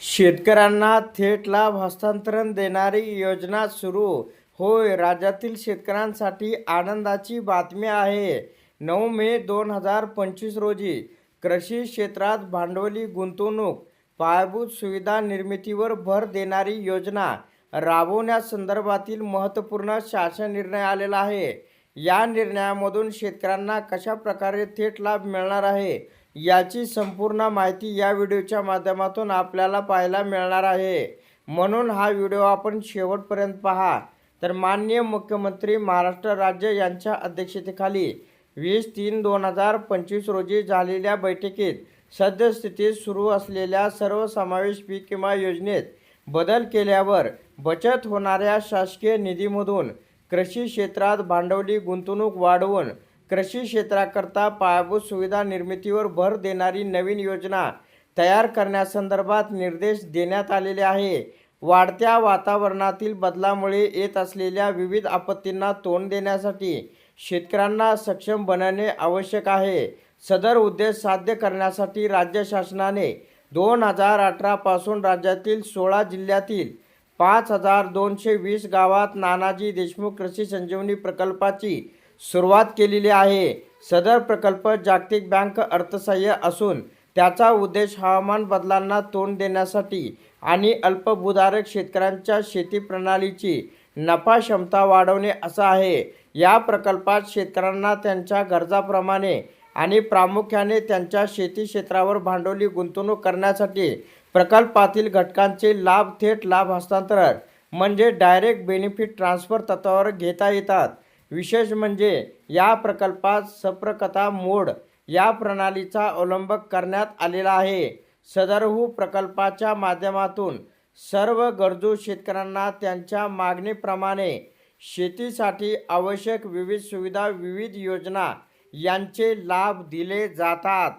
शेतकऱ्यांना थेट लाभ हस्तांतरण देणारी योजना सुरू. होय राज्यातील शेतकऱ्यांसाठी आनंदाची बातमी आहे. नऊ मे दोन हजार पंचवीस रोजी कृषी क्षेत्रात भांडवली गुंतवणूक पायाभूत सुविधा निर्मितीवर भर देणारी योजना राबवण्यासंदर्भातील महत्त्वपूर्ण शासन निर्णय आलेला आहे. या निर्णयामधून शेतकऱ्यांना कशा प्रकारे थेट लाभ मिळणार आहे? याची संपूर्ण माहिती या व्हिडिओच्या माध्यमातून आपल्याला पाहायला मिळणार आहे. म्हणून हा व्हिडिओ आपण शेवटपर्यंत पहा. तर माननीय मुख्यमंत्री महाराष्ट्र राज्य यांच्या अध्यक्षतेखाली वीस तीन दोन हजार पंचवीस रोजी झालेल्या बैठकीत सद्यस्थितीत सुरू असलेल्या सर्वसमावेश पीक विमा योजनेत बदल केल्यावर बचत होणाऱ्या शासकीय निधीमधून कृषी क्षेत्रात भांडवली गुंतवणूक वाढवून कृषी क्षेत्राकरता पायाभूत सुविधा निर्मितीवर भर देणारी नवीन योजना तयार करण्यासंदर्भात निर्देश देण्यात आलेले आहे. वाढत्या वातावरणातील बदलामुळे येत असलेल्या विविध आपत्तींना तोंड देण्यासाठी शेतकऱ्यांना सक्षम बनवणे आवश्यक आहे. सदर उद्देश साध्य करण्यासाठी राज्य शासनाने दोन हजार अठरापासून राज्यातील सोळा जिल्ह्यातील पाच हजार दोनशे वीस गावात नानाजी देशमुख कृषी संजीवनी प्रकल्पाची सुरुवात केलेली आहे. सदर प्रकल्प जागतिक बँक अर्थसहाय्य असून त्याचा उद्देश हवामान बदलांना तोंड देण्यासाठी आणि अल्पभूधारक शेतकऱ्यांच्या शेती प्रणालीची नफा क्षमता वाढवणे असा आहे. या प्रकल्पात शेतकऱ्यांना त्यांच्या गरजाप्रमाणे आणि प्रामुख्याने त्यांच्या शेती क्षेत्रावर भांडवली गुंतवणूक करण्यासाठी प्रकल्पातील घटकांचे लाभ थेट लाभ हस्तांतरण म्हणजे डायरेक्ट बेनिफिट ट्रान्सफर तत्वावर घेता येतात. विशेष म्हणजे या प्रकल्पात सप्रकता मोड या प्रणालीचा अवलंब करण्यात आलेला आहे. सदरहू प्रकल्पाच्या माध्यमातून सर्व गरजू शेतकऱ्यांना त्यांच्या मागणीप्रमाणे शेतीसाठी आवश्यक विविध सुविधा विविध योजना यांचे लाभ दिले जातात.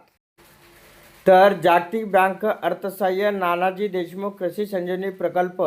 तर जागतिक बँक अर्थसहाय्य नानाजी देशमुख कृषी संजीवनी प्रकल्प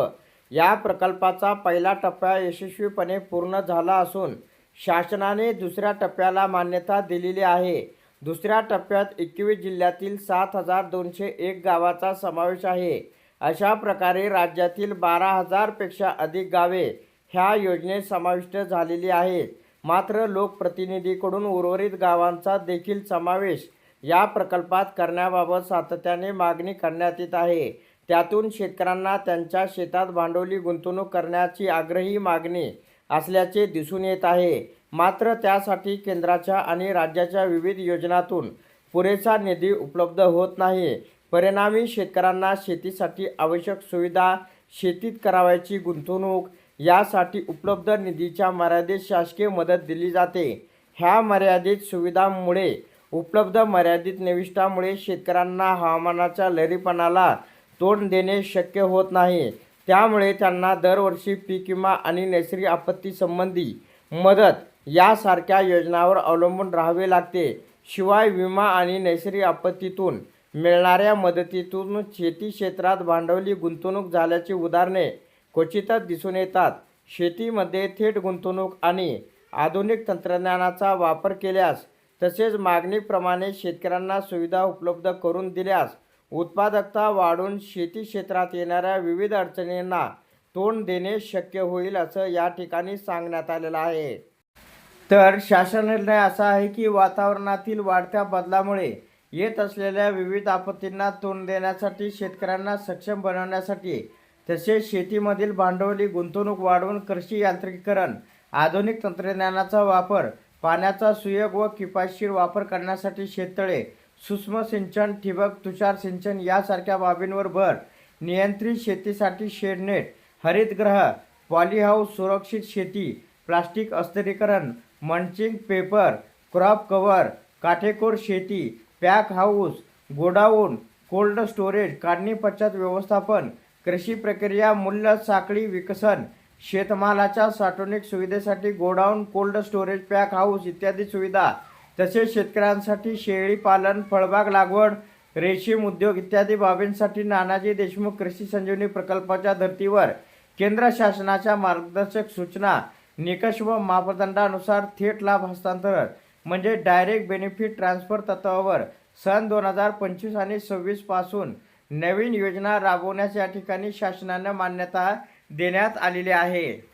या प्रकल्पाचा पहिला टप्पा यशस्वीपणे पूर्ण झाला असून शासनाने दुसऱ्या टप्प्याला मान्यता दिलेली आहे. दुसऱ्या टप्प्यात एकवीस जिल्ह्यातील सात हजार दोनशे एक गावाचा समावेश आहे. अशा प्रकारे राज्यातील बारा हजारपेक्षा अधिक गावे ह्या योजनेत समाविष्ट झालेली आहेत. मात्र लोकप्रतिनिधीकडून उर्वरित गावांचा देखील समावेश या प्रकल्पात करण्याबाबत सातत्याने मागणी करण्यात येत आहे. त्यातून शेतकऱ्यांना त्यांच्या शेतात भांडवली गुंतवणूक करण्याची आग्रही मागणी असल्याचे दिसून येत आहे. मात्र त्यासाठी केंद्राच्या आणि राज्याच्या विविध योजनातून पुरेसा निधी उपलब्ध होत नाही. परिणामी शेतकऱ्यांना शेतीसाठी आवश्यक सुविधा शेतीत करावयाची गुंतवणूक यासाठी उपलब्ध निधीच्या मर्यादित शासकीय मदत दिली जाते. ह्या मर्यादित सुविधांमुळे उपलब्ध मर्यादित निविष्ठामुळे शेतकऱ्यांना हवामानाच्या लहरीपणाला तोंड देणे शक्य होत नाही. त्यामुळे त्यांना दरवर्षी पीक विमा आणि नैसर्गिक आपत्तीसंबंधी मदत यासारख्या योजनांवर अवलंबून राहावे लागते. शिवाय विमा आणि नैसर्गिक आपत्तीतून मिळणाऱ्या मदतीतून शेती क्षेत्रात भांडवली गुंतवणूक झाल्याची उदाहरणे क्वचितच दिसून येतात. शेतीमध्ये थेट गुंतवणूक आणि आधुनिक तंत्रज्ञानाचा वापर केल्यास तसेच मागणीप्रमाणे शेतकऱ्यांना सुविधा उपलब्ध करून दिल्यास उत्पादकता वाढून शेती क्षेत्रात येणाऱ्या विविध अडचणींना तोंड देणे शक्य होईल असं या ठिकाणी सांगण्यात आलेलं आहे. तर शासन निर्णय असा आहे की वातावरणातील वाढत्या बदलामुळे येत असलेल्या विविध आपत्तींना तोंड देण्यासाठी शेतकऱ्यांना सक्षम बनवण्यासाठी तसेच शेतीमधील भांडवली गुंतवणूक वाढवून कृषी यांत्रिकीकरण आधुनिक तंत्रज्ञानाचा वापर पाण्याचा सुयोग व किफायतशीर वापर करण्यासाठी शेततळे सूक्ष्म सिंचन ठिबक तुषार सिंचन यासारख्या बाबींवर भर. नियंत्रित शेतीसाठी शेडनेट हरितगृह पॉलीहाऊस सुरक्षित शेती प्लास्टिक अस्तरीकरण मंचिंग पेपर क्रॉप कव्हर काठेकोर शेती pack house godown cold storage काढणी पश्चात व्यवस्थापन कृषी प्रक्रिया मूल्य साखळी विकसन शेतमालाच्या साठवणूक सुविधेसाठी godown cold storage pack house इत्यादी सुविधा तसेच शेतकऱ्यांसाठी शेळी पालन फळबाग लागवड रेशीम उद्योग इत्यादी बाबींसाठी नानाजी देशमुख कृषी संजीवनी प्रकल्पाच्या धर्तीवर केंद्र शासनाच्या मार्गदर्शक सूचना निकष व मापदंडानुसार थेट लाभ हस्तांतरण म्हणजे डायरेक्ट बेनिफिट ट्रान्सफर तत्वावर सन दोन हजार पंचवीस आणि सव्वीसपासून नवीन योजना राबवण्यास या ठिकाणी शासनानं मान्यता देण्यात आलेली आहे.